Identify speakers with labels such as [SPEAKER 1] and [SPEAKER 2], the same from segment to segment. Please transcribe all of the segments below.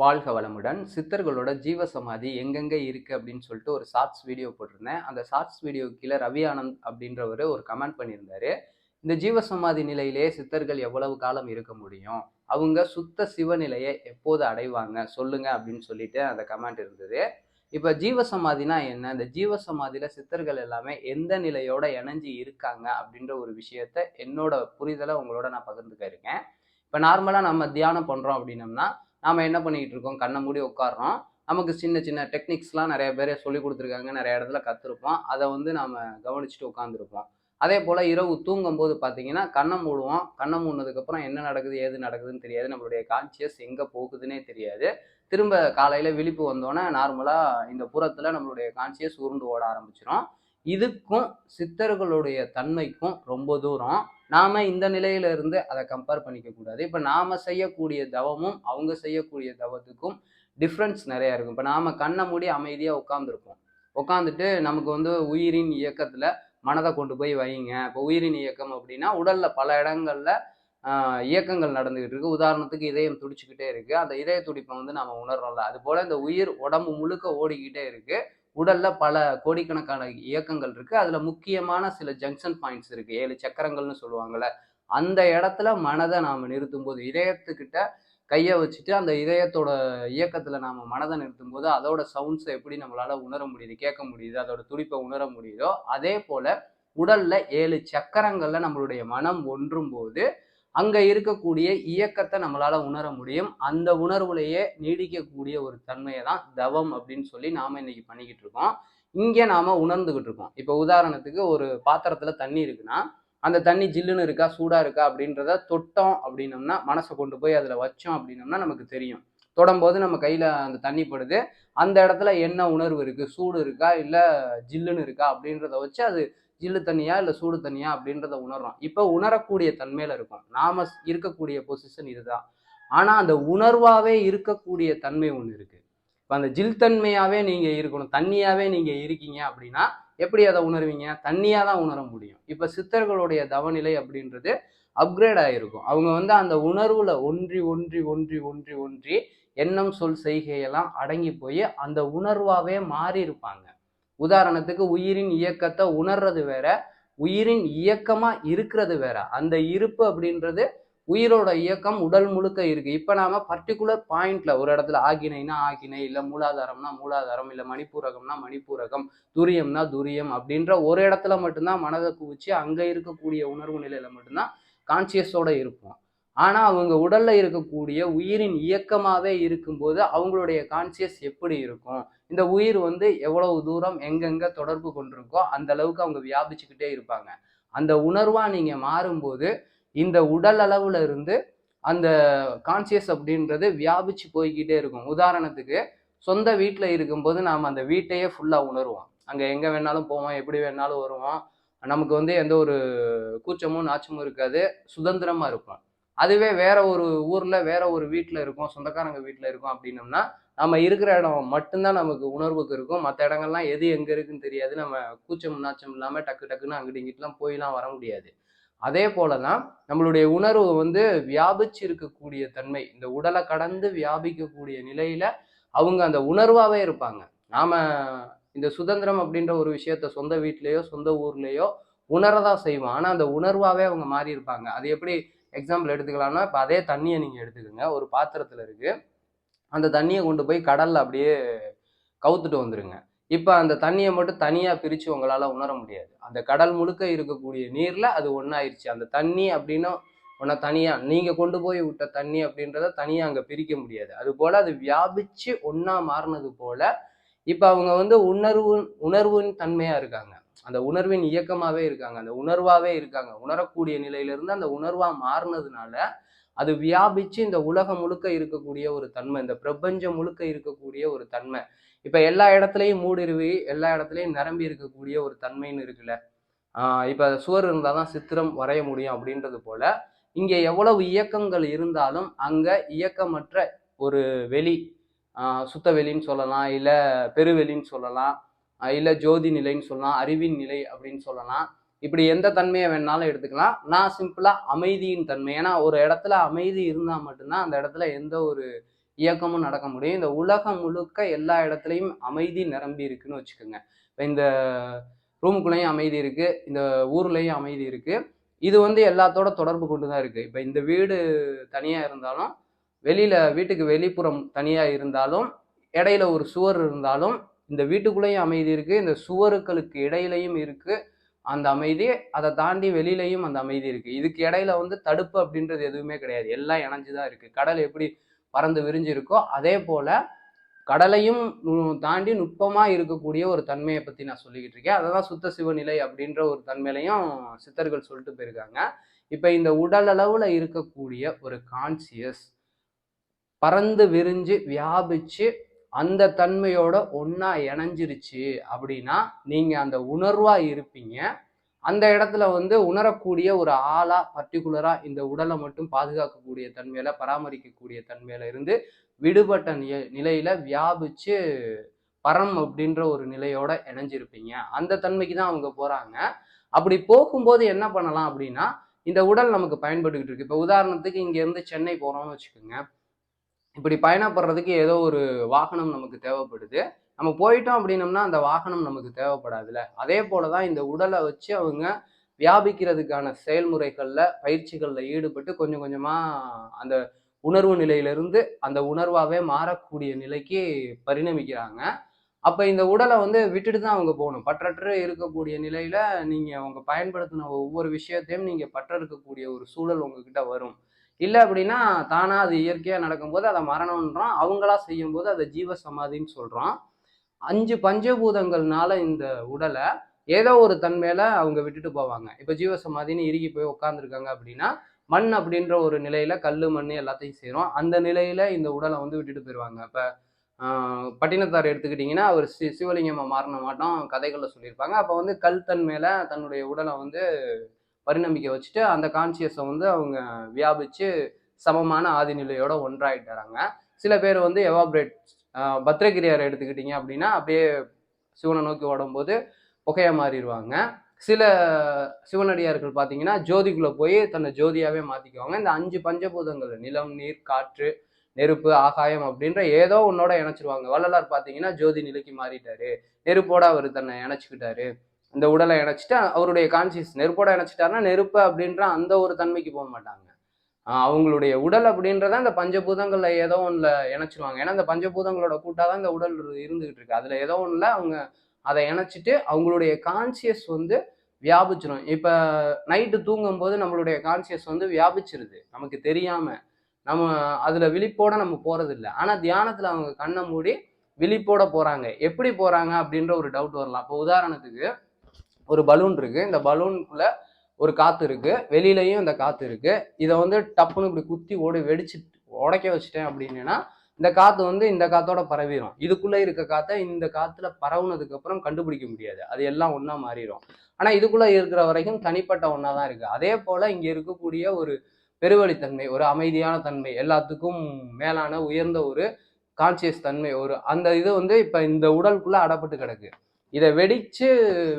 [SPEAKER 1] வாழ்க வளமுடன் சித்தர்களோட ஜீவ சமாதி எங்கெங்கே இருக்குது அப்படின்னு சொல்லிட்டு ஒரு ஷார்ட்ஸ் வீடியோ போட்டிருந்தேன் அந்த ஷார்ட்ஸ் வீடியோ கீழே ரவி ஆனந்த் அப்படின்றவர் ஒரு கமெண்ட் பண்ணியிருந்தாரு இந்த ஜீவ சமாதி நிலையிலே சித்தர்கள் எவ்வளவு காலம் இருக்க முடியும் அவங்க சுத்த சிவநிலையை எப்போது அடைவாங்க சொல்லுங்க அப்படின்னு சொல்லிட்டு அந்த கமெண்ட் இருந்தது இப்போ ஜீவசமாதினா என்ன இந்த ஜீவசமாதியில் சித்தர்கள் எல்லாமே எந்த நிலையோட இணைஞ்சு இருக்காங்க அப்படின்ற ஒரு விஷயத்த என்னோட புரிதலை உங்களோட நான் பகிர்ந்துக்க இருக்கேன் இப்போ நார்மலாக நம்ம தியானம் பண்ணுறோம் அப்படின்னம்னா நாம் என்ன பண்ணிக்கிட்டு இருக்கோம் கண்ணை மூடி உட்காடுறோம் நமக்கு சின்ன சின்ன டெக்னிக்ஸ்லாம் நிறைய பேர் சொல்லி கொடுத்துருக்காங்க நிறைய இடத்துல கற்றுருப்போம் அதை வந்து நாம் கவனிச்சுட்டு உட்காந்துருப்போம் அதே போல் இரவு தூங்கும் போது பார்த்தீங்கன்னா கண்ணை மூடுவோம் கண்ணை மூடினதுக்கப்புறம் என்ன நடக்குது ஏது நடக்குதுன்னு தெரியாது நம்மளுடைய கான்சியஸ் எங்கே போகுதுன்னே தெரியாது திரும்ப காலையில் விழிப்பு வந்தோன்னே நார்மலாக இந்த புறத்தில் நம்மளுடைய கான்சியஸ் உருண்டு ஓட ஆரம்பிச்சிடும் இதுக்கும் சித்தர்களுடைய தன்மைக்கும் ரொம்ப தூரம் நாம் இந்த நிலையிலிருந்து அதை கம்பேர் பண்ணிக்க கூடாது இப்போ நாம் செய்யக்கூடிய தவமும் அவங்க செய்யக்கூடிய தவத்துக்கும் டிஃப்ரென்ஸ் நிறையா இருக்கும் இப்போ நாம் கண்ணை மூடி அமைதியாக உட்காந்துருப்போம் உட்காந்துட்டு நமக்கு வந்து உயிரின் இயக்கத்தில் மனதை கொண்டு போய் வைங்க இப்போ உயிரின் இயக்கம் அப்படின்னா உடலில் பல இடங்களில் இயக்கங்கள் நடந்துகிட்டு இருக்கு உதாரணத்துக்கு இதயம் துடிச்சுக்கிட்டே இருக்கு அந்த இதய துடிப்பை வந்து நம்ம உணர்றோம்ல அது போல இந்த உயிர் உடம்பு முழுக்க ஓடிக்கிட்டே இருக்கு உடல்ல பல கோடிக்கணக்கான இயக்கங்கள் இருக்கு அதுல முக்கியமான சில ஜங்ஷன் பாயிண்ட்ஸ் இருக்கு ஏழு சக்கரங்கள்னு சொல்லுவாங்கல்ல அந்த இடத்துல மனதை நாம நிறுத்தும் போது இதயத்துக்கிட்ட கையை வச்சுட்டு அந்த இதயத்தோட இயக்கத்துல நாம மனதை நிறுத்தும் போது அதோட சவுண்ட்ஸை எப்படி நம்மளால உணர முடியுது கேட்க முடியுது அதோட துடிப்பை உணர முடியுதோ அதே போல உடல்ல ஏழு சக்கரங்கள்ல நம்மளுடைய மனம் ஒன்றும் போது அங்கே இருக்கக்கூடிய இயக்கத்தை நம்மளால் உணர முடியும் அந்த உணர்வுலையே நீடிக்கக்கூடிய ஒரு தன்மையை தான் தவம் அப்படின்னு சொல்லி நாம் இன்னைக்கு பண்ணிக்கிட்டு இருக்கோம் இங்கே நாம் உணர்ந்துக்கிட்டு இருக்கோம் இப்போ உதாரணத்துக்கு ஒரு பாத்திரத்தில் தண்ணி இருக்குன்னா அந்த தண்ணி ஜில்லுன்னு இருக்கா சூடாக இருக்கா அப்படின்றத தொட்டோம் அப்படின்னம்னா மனசை கொண்டு போய் அதில் வச்சோம் அப்படின்னம்னா நமக்கு தெரியும் தொடும்போது நம்ம கையில் அந்த தண்ணி படுது அந்த இடத்துல என்ன உணர்வு இருக்குது சூடு இருக்கா இல்லை ஜில்லுன்னு இருக்கா அப்படின்றத வச்சு அது ஜில்லு தண்ணியா இல்லை சூடு தண்ணியா அப்படின்றத உணர்றோம் இப்போ உணரக்கூடிய தன்மையில் இருக்கும் நாம இருக்கக்கூடிய பொசிஷன் இதுதான் ஆனால் அந்த உணர்வாகவே இருக்கக்கூடிய தன்மை ஒன்று இருக்குது இப்போ அந்த ஜில் தன்மையாகவே நீங்கள் இருக்கணும் தண்ணியாகவே நீங்கள் இருக்கீங்க அப்படின்னா எப்படி அதை உணர்வீங்க தண்ணியாக தான் உணர முடியும் இப்போ சித்தர்களுடைய தவநிலை அப்படின்றது அப்கிரேட் ஆகிருக்கும் அவங்க வந்து அந்த உணர்வில் ஒன்றி ஒன்றி ஒன்றி ஒன்றி ஒன்றி எண்ணம் சொல் செய்கையெல்லாம் அடங்கி போய் அந்த உணர்வாகவே மாறி இருப்பாங்க உதாரணத்துக்கு உயிரின் இயக்கத்தை உணர்றது வேற உயிரின் இயக்கமா இருக்கிறது வேற அந்த இருப்பு அப்படின்றது உயிரோட இயக்கம் உடல் முழுக்க இருக்கு இப்ப நாம பர்டிகுலர் பாயிண்ட்ல ஒரு இடத்துல ஆகினைனா ஆகினை இல்ல மூலாதாரம்னா மூலாதாரம் இல்ல மணிப்பூரகம்னா மணிப்பூரகம் துரியம்னா துரியம் அப்படின்ற ஒரு இடத்துல மட்டும்தான் மனதை குவிச்சு அங்க இருக்கக்கூடிய உணர்வு நிலையில மட்டும்தான் கான்சியஸோட இருப்போம் ஆனால் அவங்க உடலில் இருக்கக்கூடிய உயிரின் இயக்கமாகவே இருக்கும்போது அவங்களுடைய கான்சியஸ் எப்படி இருக்கும் இந்த உயிர் வந்து எவ்வளவு தூரம் எங்கெங்கே தொடர்பு கொண்டிருக்கோ அந்த அளவுக்கு அவங்க வியாபிச்சுக்கிட்டே இருப்பாங்க அந்த உணர்வாக நீங்கள் மாறும்போது இந்த உடல் அளவுல இருந்து அந்த கான்சியஸ் அப்படின்றது வியாபிச்சு போய்கிட்டே இருக்கும் உதாரணத்துக்கு சொந்த வீட்டில் இருக்கும்போது நாம் அந்த வீட்டையே ஃபுல்லாக உணர்வோம் அங்கே எங்கே வேணாலும் போவோம் எப்படி வேணாலும் வருவோம் நமக்கு வந்து எந்த ஒரு கூச்சமும் நாச்சமும் இருக்காது சுதந்திரமாக இருப்போம் அதுவே வேற ஒரு ஊரில் வேற ஒரு வீட்டில் இருக்கும் சொந்தக்காரங்க வீட்டில் இருக்கும் அப்படின்னம்னா நம்ம இருக்கிற இடம் மட்டும்தான் நமக்கு உணர்வுக்கு இருக்கும் மற்ற இடங்கள்லாம் எது எங்கே இருக்குன்னு தெரியாது நம்ம கூச்சம் முன்னாச்சம் இல்லாமல் டக்கு டக்குன்னு அங்கிட்டு இங்கிட்டலாம் போயெல்லாம் வர முடியாது அதே போல தான் நம்மளுடைய உணர்வு வந்து வியாபிச்சு இருக்கக்கூடிய தன்மை இந்த உடலை கடந்து வியாபிக்கக்கூடிய நிலையில அவங்க அந்த உணர்வாகவே இருப்பாங்க நாம இந்த சுதந்திரம் அப்படின்ற ஒரு விஷயத்த சொந்த வீட்லேயோ சொந்த ஊர்லேயோ உணரதான் செய்வோம் ஆனால் அந்த உணர்வாகவே அவங்க மாறி இருப்பாங்க அது எப்படி எக்ஸாம்பிள் எடுத்துக்கலாம்னா இப்போ அதே தண்ணியை நீங்கள் எடுத்துக்கோங்க ஒரு பாத்திரத்தில் இருக்குது அந்த தண்ணியை கொண்டு போய் கடலில் அப்படியே கவுத்துட்டு வந்துடுங்க இப்போ அந்த தண்ணியை மட்டும் தனியாக பிரித்து உங்களால் உணர முடியாது அந்த கடல் முழுக்க இருக்கக்கூடிய நீரில் அது ஒன்றாயிருச்சு அந்த தண்ணி அப்படின்னா ஒன்றா தனியாக நீங்கள் கொண்டு போய் விட்ட தண்ணி அப்படின்றத தனியாக அங்கே பிரிக்க முடியாது அது போல் அது வியாபித்து ஒன்றா மாறினது போல் இப்போ அவங்க வந்து உணர்வு உணர்வின் தன்மையாக இருக்காங்க அந்த உணர்வின் இயக்கமாகவே இருக்காங்க அந்த உணர்வாகவே இருக்காங்க உணரக்கூடிய நிலையிலிருந்து அந்த உணர்வாக மாறினதுனால அது வியாபிச்சு இந்த உலகம் முழுக்க இருக்கக்கூடிய ஒரு தன்மை இந்த பிரபஞ்சம் முழுக்க இருக்கக்கூடிய ஒரு தன்மை இப்போ எல்லா இடத்துலையும் மூடிருவி எல்லா இடத்துலையும் நிரம்பி இருக்கக்கூடிய ஒரு தன்மைன்னு இருக்குல்ல இப்போ சுவர் இருந்தால் தான் சித்திரம் வரைய முடியும் அப்படின்றது போல இங்கே எவ்வளவு இயக்கங்கள் இருந்தாலும் அங்கே இயக்கமற்ற ஒரு வெளி சுத்த வெளின்னு சொல்லலாம் இல்லை பெருவெளின்னு சொல்லலாம் இல்லை ஜோதி நிலைன்னு சொல்லலாம் அறிவின் நிலை அப்படின்னு சொல்லலாம் இப்படி எந்த தன்மையை வேணாலும் எடுத்துக்கலாம் நான் சிம்பிளாக அமைதியின் தன்மை ஏன்னா ஒரு இடத்துல அமைதி இருந்தால் மட்டும்தான் அந்த இடத்துல எந்த ஒரு இயக்கமும் நடக்க முடியும் இந்த உலகம் முழுக்க எல்லா இடத்துலையும் அமைதி நிரம்பி இருக்குன்னு வச்சுக்கோங்க இப்போ இந்த ரூமுக்குள்ளேயும் அமைதி இருக்குது இந்த ஊர்லேயும் அமைதி இருக்குது இது வந்து எல்லாத்தோட தொடர்பு கொண்டு தான் இருக்குது இப்போ இந்த வீடு தனியாக இருந்தாலும் வெளியில் வீட்டுக்கு வெளிப்புறம் தனியாக இருந்தாலும் இடையில ஒரு சுவர் இருந்தாலும் இந்த வீட்டுக்குள்ளேயும் அமைதி இருக்குது இந்த சுவருக்களுக்கு இடையிலையும் இருக்குது அந்த அமைதி அதை தாண்டி வெளியிலையும் அந்த அமைதி இருக்குது இதுக்கு இடையில வந்து தடுப்பு அப்படின்றது எதுவுமே கிடையாது எல்லாம் இணைஞ்சு தான் இருக்குது கடல் எப்படி பறந்து விரிஞ்சிருக்கோ அதே போல் கடலையும் தாண்டி நுட்பமாக இருக்கக்கூடிய ஒரு தன்மையை பற்றி நான் சொல்லிக்கிட்டு இருக்கேன் அதை தான் சுத்த சிவநிலை அப்படின்ற ஒரு தன்மையிலையும் சித்தர்கள் சொல்லிட்டு போயிருக்காங்க இப்போ இந்த உடலளவில் இருக்கக்கூடிய ஒரு கான்சியஸ் பறந்து விரிஞ்சு வியாபிச்சு அந்த தன்மையோட ஒன்றா இணைஞ்சிருச்சு அப்படின்னா நீங்கள் அந்த உணர்வாக இருப்பீங்க அந்த இடத்துல வந்து உணரக்கூடிய ஒரு ஆளாக பர்டிகுலராக இந்த உடலை மட்டும் பாதுகாக்கக்கூடிய தன்மையில் பராமரிக்கக்கூடிய தன்மையில் இருந்து விடுபட்ட நிலையில் வியாபிச்சு பரம் அப்படின்ற ஒரு நிலையோட இணைஞ்சிருப்பீங்க அந்த தன்மைக்கு தான் அவங்க போகிறாங்க அப்படி போகும்போது என்ன பண்ணலாம் அப்படின்னா இந்த உடல் நமக்கு பயன்பட்டுக்கிட்டு இருக்கு இப்போ உதாரணத்துக்கு இங்கேருந்து சென்னை போகிறோம்னு வச்சுக்கோங்க இப்படி பயணப்படுறதுக்கு ஏதோ ஒரு வாகனம் நமக்கு தேவைப்படுது நம்ம போயிட்டோம் அப்படின்னம்னா அந்த வாகனம் நமக்கு தேவைப்படாதுல்ல அதே போல தான் இந்த உடலை வச்சு அவங்க வியாபிக்கிறதுக்கான செயல்முறைகளில் பயிற்சிகளில் ஈடுபட்டு கொஞ்சம் கொஞ்சமாக அந்த உணர்வு நிலையிலிருந்து அந்த உணர்வாகவே மாறக்கூடிய நிலைக்கு பரிணமிக்கிறாங்க அப்போ இந்த உடலை வந்து விட்டுட்டு தான் அவங்க போகணும் பற்றற்று இருக்கக்கூடிய நிலையில் நீங்கள் அவங்க பயன்படுத்தின ஒவ்வொரு விஷயத்தையும் நீங்கள் பற்ற இருக்கக்கூடிய ஒரு சூழல் உங்ககிட்ட வரும் இல்லை அப்படின்னா தானாக அது இயற்கையாக நடக்கும்போது அதை மரணம்ன்றோம் அவங்களா செய்யும்போது அதை ஜீவ சமாதின்னு சொல்கிறோம் அஞ்சு பஞ்சபூதங்கள்னால இந்த உடலை ஏதோ ஒரு தன்மையில அவங்க விட்டுட்டு போவாங்க இப்போ ஜீவசமாதின்னு இறுகி போய் உட்காந்துருக்காங்க அப்படின்னா மண் அப்படின்ற ஒரு நிலையில கல் மண் எல்லாத்தையும் செய்கிறோம் அந்த நிலையில இந்த உடலை வந்து விட்டுட்டு போயிடுவாங்க இப்போ பட்டினத்தார் எடுத்துக்கிட்டிங்கன்னா அவர் சி சிவலிங்கமாக மாறின மாட்டோம் கதைகளில் சொல்லியிருப்பாங்க அப்போ வந்து கல் தன் மேலே தன்னுடைய உடலை வந்து பரிணமிக்க வச்சுட்டு அந்த கான்சியஸை வந்து அவங்க வியாபித்து சமமான ஆதிநிலையோட ஒன்றாயிட்டுறாங்க சில பேர் வந்து எவாப்ரேட் பத்ரகிரியார் எடுத்துக்கிட்டிங்க அப்படின்னா அப்படியே சிவனை நோக்கி ஓடும்போது புகையாக மாறிடுவாங்க சில சிவனடியார்கள் பார்த்தீங்கன்னா ஜோதிக்குள்ளே போய் தன்னை ஜோதியாகவே மாற்றிக்குவாங்க இந்த அஞ்சு பஞ்சபூதங்கள் நிலம் நீர் காற்று நெருப்பு ஆகாயம் அப்படின்ற ஏதோ உன்னோட இணைச்சிருவாங்க வள்ளலார் பார்த்தீங்கன்னா ஜோதி நிலைக்கு மாறிட்டாரு நெருப்போட அவர் தன்னை இணைச்சிக்கிட்டாரு இந்த உடலை இணைச்சிட்டு அவருடைய கான்சியஸ் நெருப்போட இணைச்சிட்டாருன்னா நெருப்பு அப்படின்ற அந்த ஒரு தன்மைக்கு போக மாட்டாங்க அவங்களுடைய உடல் அப்படின்றத அந்த பஞ்சபூதங்கள்ல ஏதோ ஒன்றில் இணைச்சிருவாங்க ஏன்னா அந்த பஞ்சபூதங்களோட கூட்டாக தான் இந்த உடல் இருந்துகிட்டு இருக்கு அதுல ஏதோ ஒன்றில் அவங்க அதை இணைச்சிட்டு அவங்களுடைய கான்சியஸ் வந்து வியாபிச்சிரும் இப்போ நைட்டு தூங்கும்போது நம்மளுடைய கான்சியஸ் வந்து வியாபிச்சிருது நமக்கு தெரியாம நம்ம அதுல விழிப்போட நம்ம போறது இல்லை ஆனால் தியானத்துல அவங்க கண்ணை மூடி விழிப்போட போறாங்க எப்படி போறாங்க அப்படின்ற ஒரு டவுட் வரலாம் இப்போ உதாரணத்துக்கு ஒரு பலூன் இருக்குது இந்த பலூனுக்குள்ளே ஒரு காற்று இருக்குது வெளியிலையும் இந்த காற்று இருக்குது இதை வந்து டப்புன்னு இப்படி குத்தி ஓடி வெடிச்சு உடைக்க வச்சுட்டேன் அப்படின்னா இந்த காற்று வந்து இந்த காற்றோட பரவிடும் இதுக்குள்ளே இருக்க காற்றை இந்த காற்றுல பரவுனதுக்கு அப்புறம் கண்டுபிடிக்க முடியாது அது எல்லாம் ஒன்றா மாறிடும் ஆனால் இதுக்குள்ளே இருக்கிற வரைக்கும் தனிப்பட்ட ஒன்றா தான் இருக்குது அதே போல் இங்கே இருக்கக்கூடிய ஒரு பெருவழித்தன்மை ஒரு அமைதியான தன்மை எல்லாத்துக்கும் மேலான உயர்ந்த ஒரு கான்சியஸ் தன்மை ஒரு அந்த இது வந்து இப்போ இந்த உடலுக்குள்ளே அடப்பட்டு கிடக்கு இதை வெடித்து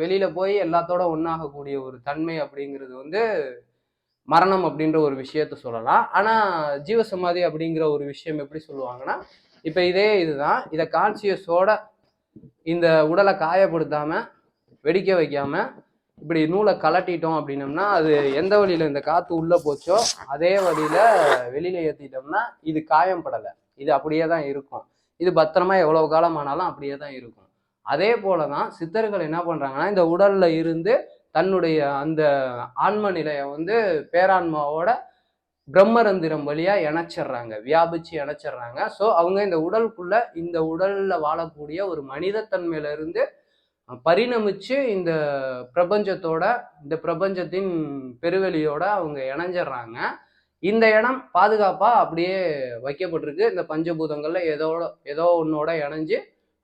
[SPEAKER 1] வெளியில் போய் எல்லாத்தோட ஒன்றாகக்கூடிய ஒரு தன்மை அப்படிங்கிறது வந்து மரணம் அப்படின்ற ஒரு விஷயத்த சொல்லலாம் ஆனால் ஜீவசமாதி அப்படிங்கிற ஒரு விஷயம் எப்படி சொல்லுவாங்கன்னா இப்போ இதே இதுதான் இதை கான்சியஸோட இந்த உடலை காயப்படுத்தாமல் வெடிக்க வைக்காமல் இப்படி நூலை கலட்டிட்டோம் அப்படின்னம்னா அது எந்த வழியில் இந்த காற்று உள்ளே போச்சோ அதே வழியில் வெளியில் ஏற்றிட்டோம்னா இது காயம் படலை இது அப்படியே தான் இருக்கும் இது பத்திரமா எவ்வளோ காலம் ஆனாலும் அப்படியே தான் இருக்கும் அதே போல தான் சித்தர்கள் என்ன பண்ணுறாங்கன்னா இந்த உடலில் இருந்து தன்னுடைய அந்த ஆன்ம நிலையை வந்து பேரான்மாவோட பிரம்மரந்திரம் வழியாக இணைச்சிடுறாங்க வியாபிச்சு இணைச்சிடுறாங்க ஸோ அவங்க இந்த உடலுக்குள்ளே இந்த உடலில் வாழக்கூடிய ஒரு மனிதத்தன்மையிலிருந்து பரிணமித்து இந்த பிரபஞ்சத்தோட இந்த பிரபஞ்சத்தின் பெருவெளியோட அவங்க இணைஞ்சிடுறாங்க இந்த இடம் பாதுகாப்பாக அப்படியே வைக்கப்பட்டிருக்கு இந்த பஞ்சபூதங்களில் ஏதோ ஏதோ ஒன்றோட இணைஞ்சு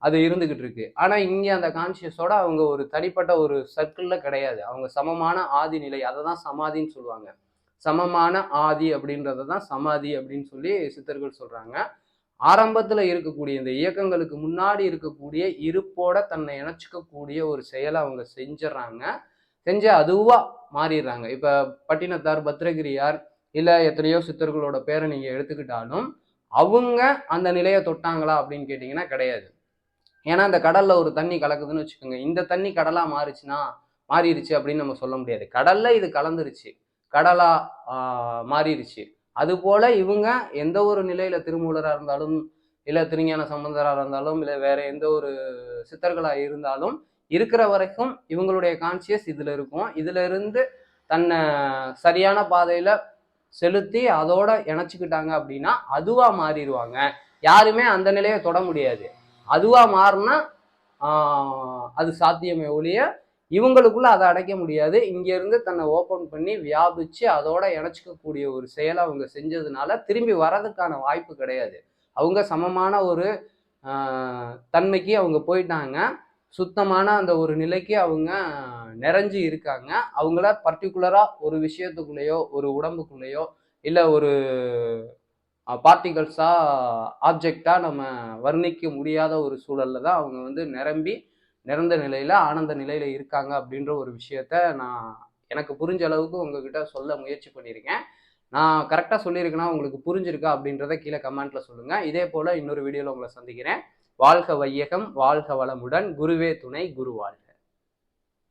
[SPEAKER 1] அது இருந்துகிட்டு இருக்கு ஆனால் இங்கே அந்த கான்சியஸோட அவங்க ஒரு தனிப்பட்ட ஒரு சர்க்கிளில் கிடையாது அவங்க சமமான ஆதி நிலை அதை தான் சமாதின்னு சொல்லுவாங்க சமமான ஆதி அப்படின்றத தான் சமாதி அப்படின்னு சொல்லி சித்தர்கள் சொல்கிறாங்க ஆரம்பத்தில் இருக்கக்கூடிய இந்த இயக்கங்களுக்கு முன்னாடி இருக்கக்கூடிய இருப்போட தன்னை இணைச்சிக்கக்கூடிய ஒரு செயலை அவங்க செஞ்சிடறாங்க செஞ்சு அதுவாக மாறிடுறாங்க இப்போ பட்டினத்தார் பத்ரகிரியார் இல்லை எத்தனையோ சித்தர்களோட பேரை நீங்கள் எடுத்துக்கிட்டாலும் அவங்க அந்த நிலையை தொட்டாங்களா அப்படின்னு கேட்டிங்கன்னா கிடையாது ஏன்னா அந்த கடலில் ஒரு தண்ணி கலக்குதுன்னு வச்சுக்கோங்க இந்த தண்ணி கடலாக மாறிச்சுன்னா மாறிடுச்சு அப்படின்னு நம்ம சொல்ல முடியாது கடலில் இது கலந்துருச்சு கடலாக மாறிடுச்சு அதுபோல் இவங்க எந்த ஒரு நிலையில் திருமூலராக இருந்தாலும் இல்லை திருஞான சம்பந்தராக இருந்தாலும் இல்லை வேற எந்த ஒரு சித்தர்களாக இருந்தாலும் இருக்கிற வரைக்கும் இவங்களுடைய கான்சியஸ் இதில் இருக்கும் இதுல இருந்து தன்னை சரியான பாதையில் செலுத்தி அதோட இணைச்சிக்கிட்டாங்க அப்படின்னா அதுவாக மாறிடுவாங்க யாருமே அந்த நிலையை தொட முடியாது அதுவாக மாறினா அது சாத்தியமே ஒழிய இவங்களுக்குள்ள அதை அடைக்க முடியாது இங்கேருந்து தன்னை ஓப்பன் பண்ணி வியாபிச்சு அதோட இணைச்சிக்கக்கூடிய ஒரு செயலை அவங்க செஞ்சதுனால திரும்பி வர்றதுக்கான வாய்ப்பு கிடையாது அவங்க சமமான ஒரு தன்மைக்கு அவங்க போயிட்டாங்க சுத்தமான அந்த ஒரு நிலைக்கு அவங்க நிறைஞ்சு இருக்காங்க அவங்கள பர்டிகுலராக ஒரு விஷயத்துக்குள்ளேயோ ஒரு உடம்புக்குள்ளேயோ இல்லை ஒரு பார்ட்டிகல்ஸாக ஆப்ஜெக்டாக நம்ம வர்ணிக்க முடியாத ஒரு சூழலில் தான் அவங்க வந்து நிரம்பி நிறந்த நிலையில் ஆனந்த நிலையில் இருக்காங்க அப்படின்ற ஒரு விஷயத்த நான் எனக்கு புரிஞ்ச அளவுக்கு உங்ககிட்ட சொல்ல முயற்சி பண்ணியிருக்கேன் நான் கரெக்டாக சொல்லியிருக்கேன்னா உங்களுக்கு புரிஞ்சிருக்கா அப்படின்றத கீழே கமெண்ட்டில் சொல்லுங்கள் இதே போல் இன்னொரு வீடியோவில் உங்களை சந்திக்கிறேன் வாழ்க வையகம் வாழ்க வளமுடன் குருவே துணை குருவாள்